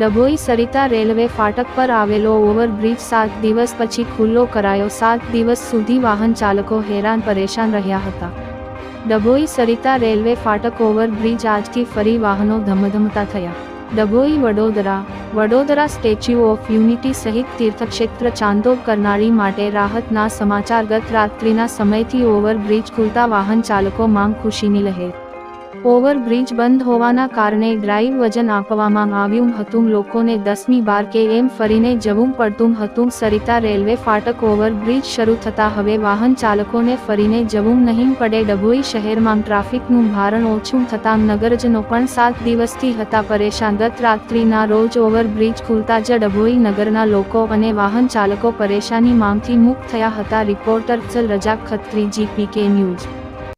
Dabhoi Sarita railway ફાટક પર આવેલો ઓવરબ્રિજ સાત દિવસ પછી ખુલ્લો કરાયો. સાત દિવસ સુધી વાહન ચાલકો હેરાન પરેશાન રહ્યા હતા. ડભોઈ સરિતા રેલવે ફાટક ઓવરબ્રિજ આજથી ફરી વાહનો ધમધમતા થયા. Dabhoi Vadodara. Vadodara statue of unity સહિત તીર્થક્ષેત્ર ચાંદોબ કરનારી માટે રાહતના સમાચાર. ગત રાત્રિના સમયથી ઓવરબ્રિજ ખુલતા વાહન ચાલકો માંગ ખુશીની લહેર ઓવરબ્રિજ બંધ હોવાના કારણે ડ્રાઈવ વજન આપવામાં આવ્યું હતું. લોકોને દસમી બાર કે એમ ફરીને જવું પડતું હતું. સરિતા રેલવે ફાટક ઓવરબ્રિજ શરૂ થતા હવે વાહન ચાલકોને ફરીને જવું નહીં પડે. ડભોઈ શહેરમાં ટ્રાફિકનું ભારણ ઓછું થતાં નગરજનો પણ સાત દિવસથી હતા પરેશાન. ગત રાત્રિના રોજ ઓવરબ્રિજ ખુલતા જ ડભોઈ નગરના લોકો અને વાહન ચાલકો પરેશાની માંગથી મુક્ત થયા હતા. રિપોર્ટર ચલ રજા ખત્રી, જીપીકે ન્યૂઝ.